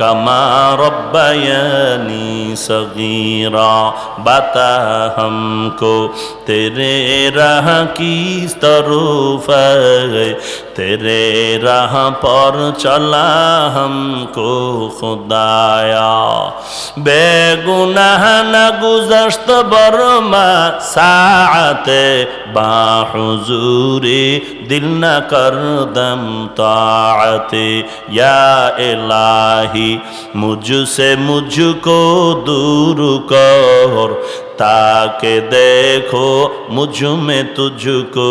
كما ربياني صغيرا بتا ہم کو تیرے راہ کی طرف ہے تیرے راہ پر چلا ہم کو خدایا বেগুনাহ না গুজাস্ত বরমা সাতে বা হুজুরে দিল না করদম তাতে ইয়া এলাহি মুঝুসে মুঝকো দূর কর, তাকে দেখো মুঝু মে তুঝকো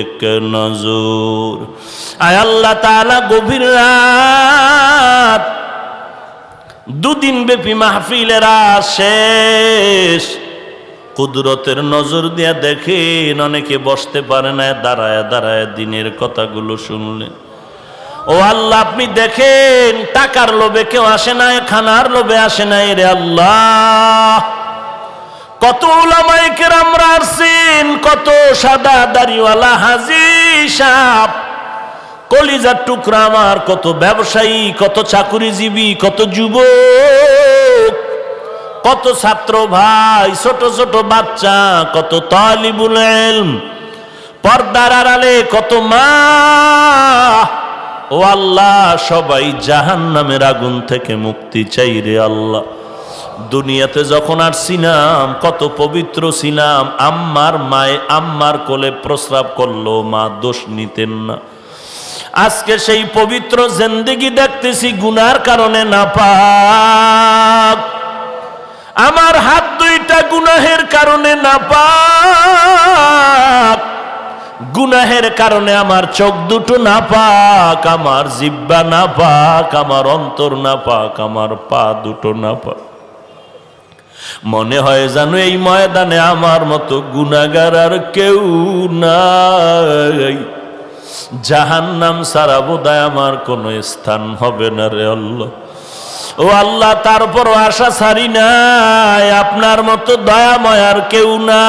এক নজুর। আয় আল্লাহ তালা গভীর রাত দুদিন ব্যাপী মাহফিলের শেষ কুদরতের নজর দিয়া দেখেন, অনেকে বসতে পারে না, দাঁড়ায় দাঁড়ায় দিনের কথাগুলো শুনলেন। ও আল্লাহ, আপনি দেখেন, টাকার লোভে কেউ আসে না, খানার লোভে আসে না রে আল্লাহ। কত ওলামায়ে কেরামরা আসছেন, কত সাদা দাড়িওয়ালা হাজি সাপ কলিজার টুকরা আমার, কত ব্যবসায়ী, কত চাকুরিজীবী, কত যুব কত ছাত্র ভাই, ছোট ছোট বাচ্চা, কত তালিবুল পর্দার আড়ালে কত মা। ও আল্লাহ, সবাই জাহান নামের আগুন থেকে মুক্তি চাই রে আল্লাহ। দুনিয়াতে যখন আর সিনাম কত পবিত্র সিনাম আম্মার মায়ে আম্মার কোলে প্রস্রাব করল, মা দোষ নিতেন না। আজকে সেই পবিত্র জিন্দেগি দেখতেছি, গুনার কারণে না পাক আমার হাত দুইটা গুনাহের কারণে না পাক গুনাহের কারণে আমার চোখ দুটো না পাক আমার জিব্বা না পাক আমার অন্তর না পাক আমার পা দুটো না পাক মনে হয় জানো এই ময়দানে আমার মতো গুনাগার আর কেউ নাই। জাহান নাম সারা বোধহয় আমার কোনো স্থান হবে না রে আল্লাহ। ও আল্লাহ তারপর আশা ছাড়ি নাই, আপনার মতো দয়াময় আর কেউ নাই।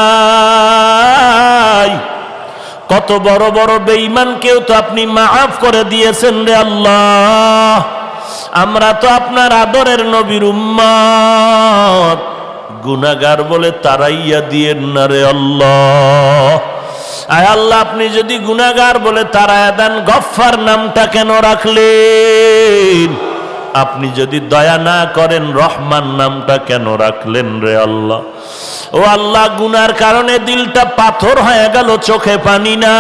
কত বড় বড় বেঈমান কেউ তো আপনি মাফ করে দিয়েছেন রে আল্লাহ। আমরা তো আপনার আদরের নবীর উম্মত। গুনাগার বলে তারাইয়া দিয়েন না রে আল্লাহ। আয় আল্লাহ, আপনি যদি গুনাগার বলে তার দেন, গফফার নামটা কেন রাখলেন? আপনি যদি দয়া না করেন, রহমান নামটা কেন রাখলেন রে আল্লাহ? ও আল্লাহ, গুনার কারণে দিলটা পাথর হয়ে গেল, চোখে পানি না